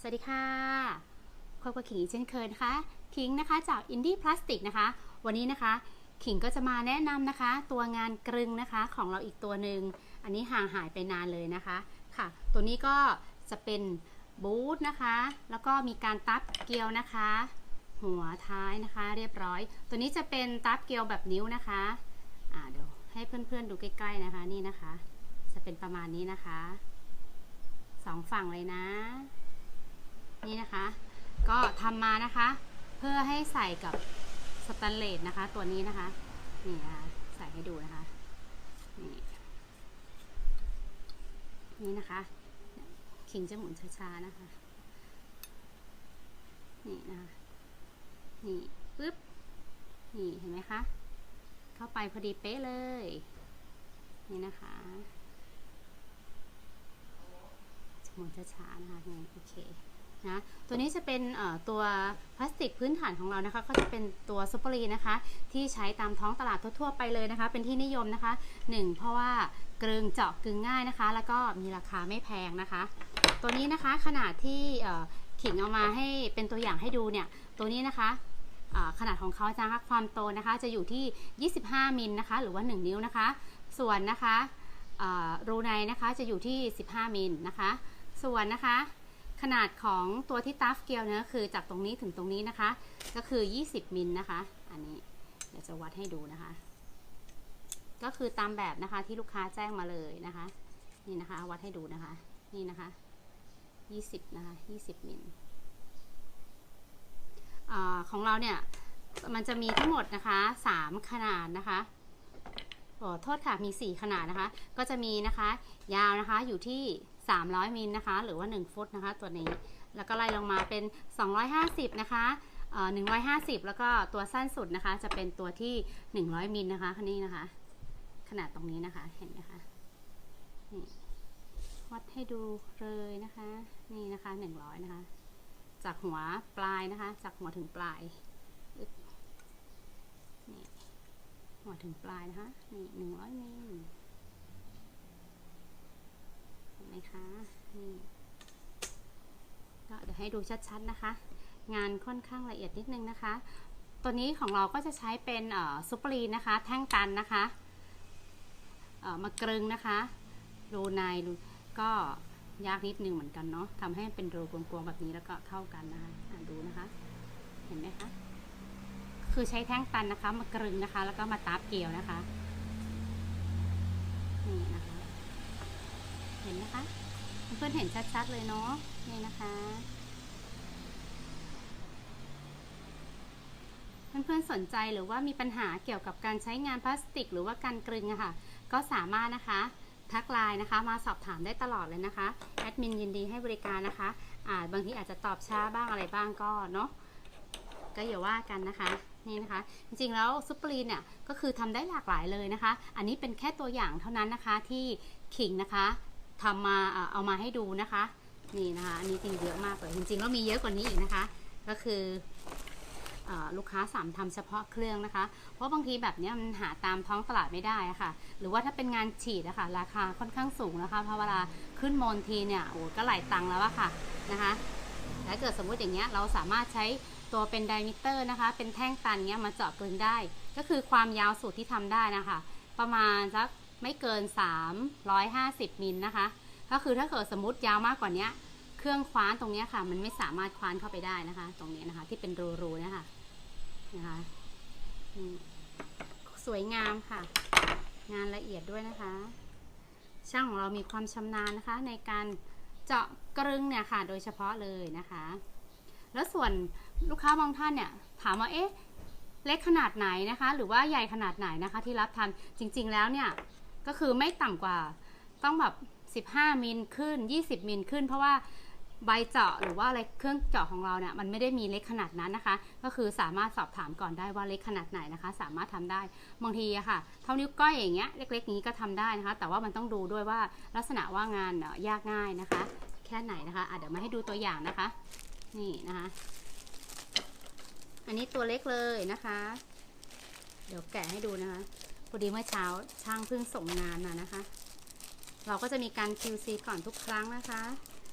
สวัสดีค่ะพบกับขิงเช่นเคยนะคะขิงนะคะจากอินดี้พลาสติกนะคะ วันนี้นะคะ ขิงก็จะมาแนะนำนะคะ ตัวงานกรึงนะคะของเราอีกตัวหนึ่งอันนี้ห่างหายไปนานเลยนะคะค่ะ ตัวนี้ก็จะเป็นบูทนะคะ แล้วก็มีการตัดเกลียวนะคะ หัวท้ายนะคะ เรียบร้อย ตัวนี้จะเป็นตัดเกลียวแบบนิ้วนะคะอ่าเดี๋ยวให้เพื่อนๆดูใกล้ๆนะคะนี่นะคะ จะเป็นประมาณนี้นะคะสองฝั่งเลยนะ นี่นะคะ ก็ทำมานะคะ เพื่อให้ใส่กับสแตนเลสนะคะ ตัวนี้นะคะ นี่นะคะใส่ให้ดูนะคะ นี่นี่นะคะขิงจะหมุนช้าๆนะคะ นี่นะคะ นี่ปึ๊บ นี่เห็นไหมคะ เข้าไปพอดีเป๊ะเลย นี่นะคะจะหมุนช้าๆนะคะนี่โอเค นะตัวนี้จะเป็นตัวพลาสติกพื้นฐานของเรานะคะ ก็จะเป็นตัวซุปเปอรีนะคะ ที่ใช้ตามท้องตลาดทั่วๆไปเลยนะคะ เป็นที่นิยมนะคะ 1 เพราะว่ากรึงเจาะกึงง่ายนะคะ แล้วก็มีราคาไม่แพงนะคะ ตัวนี้นะคะขนาดที่ขิงเอามาให้เป็นตัวอย่างให้ดูเนี่ย ตัวนี้นะคะขนาดของเขาจะนะคะความโตนะคะ จะอยู่ที่ 25มิลนะคะ หรือว่า 1 นิ้วนะคะ ส่วนนะคะรูในนะคะจะอยู่ที่ 15มิลนะคะ ส่วนนะคะ ขนาดของตัวที่ตัฟเกลเนี่ยคือจากตรงนี้ถึงตรงนี้นะคะ ก็คือ 20 มิลนะคะ อันนี้เดี๋ยวจะวัดให้ดูนะคะ ก็คือตามแบบนะคะที่ลูกค้าแจ้งมาเลยนะคะ นี่นะคะ วัดให้ดูนะคะ นี่นะคะ 20 นะคะ 20 มิลอของเราเนี่ยมันจะมีทั้งหมดนะคะ 3 ขนาดนะคะขอโทษค่ะมี 4 ขนาดนะคะ ก็จะมีนะคะ ยาวนะคะอยู่ที่ 300มิลนะคะ หรือว่า 1 ฟุตนะคะ ตัวนี้ แล้วก็ไล่ลงมาเป็น 250 นะคะเอ่อ150 แล้วก็ตัวสั้นสุดนะคะ จะเป็นตัวที่ 100มิลนะคะคันนี้นะคะ ขนาดตรงนี้นะคะ เห็นไหมคะนี่วัดให้ดูเลยนะคะ นี่นะคะ 100 นะคะ จากหัวปลายนะคะ จากหัวถึงปลายอึ๊บนี่หัวถึงปลายนะคะ นี่ 100มิล เห็ นไหมคะนี่ก็เดี๋ยวให้ดูชัดๆนะคะ งานค่อนข้างละเอียดนิดนึงนะคะ ตัวนี้ของเราก็จะใช้เป็นซุปเปอรีนนะคะ แท่งกันนะคะมากรึงนะคะรูในรูก็ยากนิดนึงเหมือนกันเนาะทำให้เป็นรูกลวงๆแบบนี้แล้วก็เข้ากันนะคะอะดูนะคะ เห็นไหมคะ คือใช้แท่งตันนะคะ มากรึงนะคะ แล้วก็มาตาบเกลียวนะคะ นี่นะคะ เห็นนะคะเพื่อนเห็นชัดๆเลยเนาะนี่นะคะเพื่อนๆสนใจหรือว่ามีปัญหาเกี่ยวกับการใช้งานพลาสติก หรือว่าการกรึงอะค่ะ ก็สามารถนะคะ ทักไลน์นะคะ มาสอบถามได้ตลอดเลยนะคะแอดมินยินดีให้บริการนะคะอาบางทีอาจจะตอบช้าบ้างอะไรบ้างก็เนาะก็อย่าว่ากันนะคะนี่นะคะ จริงๆแล้วซุปเปอรีนเนี่ยก็คือทำได้หลากหลายเลยนะคะ อันนี้เป็นแค่ตัวอย่างเท่านั้นนะคะที่ขิงนะคะ ทำมาเอามาให้ดูนะคะ นี่นะคะอันนี้จริงเยอะมากเลยจริงๆแล้วมีเยอะกว่านี้อีกนะคะ ก็คืออลูกค้าสามทำเฉพาะเครื่องนะคะ เพราะบางทีแบบนี้มันหาตามท้องตลาดไม่ได้ะค่ะ หรือว่าถ้าเป็นงานฉีดอะคะราคาค่อนข้างสูงนะคะเพราะเวลาขึ้นมนทีเนี่ยโอ้ก็หลายตังค์แล้วอะค่ะนะคะถ้าเกิดสมมุติอย่างเงี้ยเราสามารถใช้ตัวเป็นไดมิเตอร์นะคะ เป็นแท่งตันเงี้ยมาเจาะกลึงได้ ก็คือความยาวสุดที่ทำได้นะคะ ประมาณสัก ไม่เกิน 350มิลนะคะ ก็คือถ้าเกิดสมมติยาวมากกว่านี้เครื่องคว้านตรงนี้ค่ะ มันไม่สามารถคว้านเข้าไปได้นะคะ ตรงนี้นะคะ ที่เป็นรูๆนะคะนะคะสวยงามค่ะ งานละเอียดด้วยนะคะ ช่างของเรามีความชำนาญนะคะ ในการเจาะกรึงเนี่ยค่ะ โดยเฉพาะเลยนะคะ แล้วส่วนลูกค้าบางท่านเนี่ย ถามว่าเอ๊ะเล็กขนาดไหนนะคะ หรือว่าใหญ่ขนาดไหนนะคะ ที่รับทำจริง ๆ แล้วเนี่ย ก็คือไม่ต่ำกว่า ต้องแบบ 15 มิลขึ้น 20 มิลขึ้น เพราะว่าใบเจาะหรือว่าอะไรเครื่องเจาะของเราเนี่ยมันไม่ได้มีเล็กขนาดนั้นนะคะ ก็คือสามารถสอบถามก่อนได้ว่าเล็กขนาดไหนนะคะ สามารถทำได้บางทีอะค่ะ เท่านิ้วก้อยอย่างเงี้ยเล็กๆนี้ก็ทำได้นะคะ แต่ว่ามันต้องดูด้วยว่าลักษณะว่างานเอ่อยากง่ายนะคะ แค่ไหนนะคะะเดี๋ยวมาให้ดูตัวอย่างนะคะ นี่นะคะ อันนี้ตัวเล็กเลยนะคะ เดี๋ยวแกะให้ดูนะคะ พอดีเมื่อเช้าช่างเพิ่งส่งงานมานะคะ เราก็จะมีการ QC ก่อนทุกครั้งนะคะ